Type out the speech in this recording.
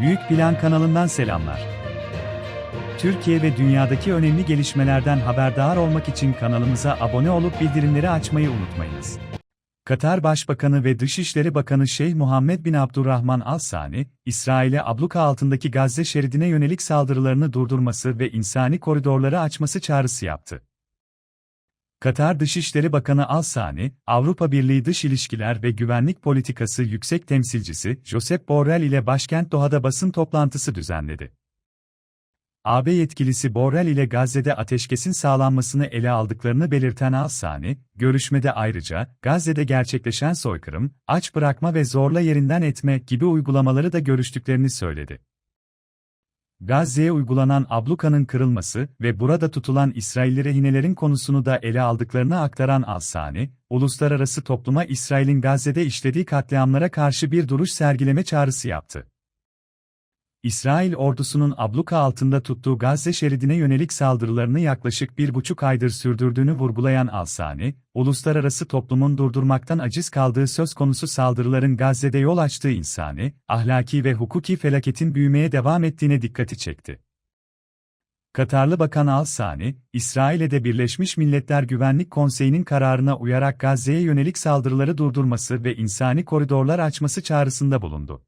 Büyük Plan kanalından selamlar. Türkiye ve dünyadaki önemli gelişmelerden haberdar olmak için kanalımıza abone olup bildirimleri açmayı unutmayınız. Katar Başbakanı ve Dışişleri Bakanı Şeyh Muhammed bin Abdurrahman Al Sani, İsrail'e abluka altındaki Gazze şeridine yönelik saldırılarını durdurması ve insani koridorları açması çağrısı yaptı. Katar Dışişleri Bakanı Al Sani, Avrupa Birliği Dış İlişkiler ve Güvenlik Politikası Yüksek Temsilcisi Josep Borrell ile başkent Doha'da basın toplantısı düzenledi. AB yetkilisi Borrell ile Gazze'de ateşkesin sağlanmasını ele aldıklarını belirten Al-Sani, görüşmede ayrıca, Gazze'de gerçekleşen soykırım, aç bırakma ve zorla yerinden etme gibi uygulamaları da görüştüklerini söyledi. Gazze'ye uygulanan ablukanın kırılması ve burada tutulan İsrailli rehinelerin konusunu da ele aldıklarını aktaran Al-Sani, uluslararası topluma İsrail'in Gazze'de işlediği katliamlara karşı bir duruş sergileme çağrısı yaptı. İsrail ordusunun abluka altında tuttuğu Gazze şeridine yönelik saldırılarını yaklaşık bir buçuk aydır sürdürdüğünü vurgulayan Al-Sani, uluslararası toplumun durdurmaktan aciz kaldığı söz konusu saldırıların Gazze'de yol açtığı insani, ahlaki ve hukuki felaketin büyümeye devam ettiğine dikkati çekti. Katarlı Bakan Al-Sani, İsrail'e de Birleşmiş Milletler Güvenlik Konseyi'nin kararına uyarak Gazze'ye yönelik saldırıları durdurması ve insani koridorlar açması çağrısında bulundu.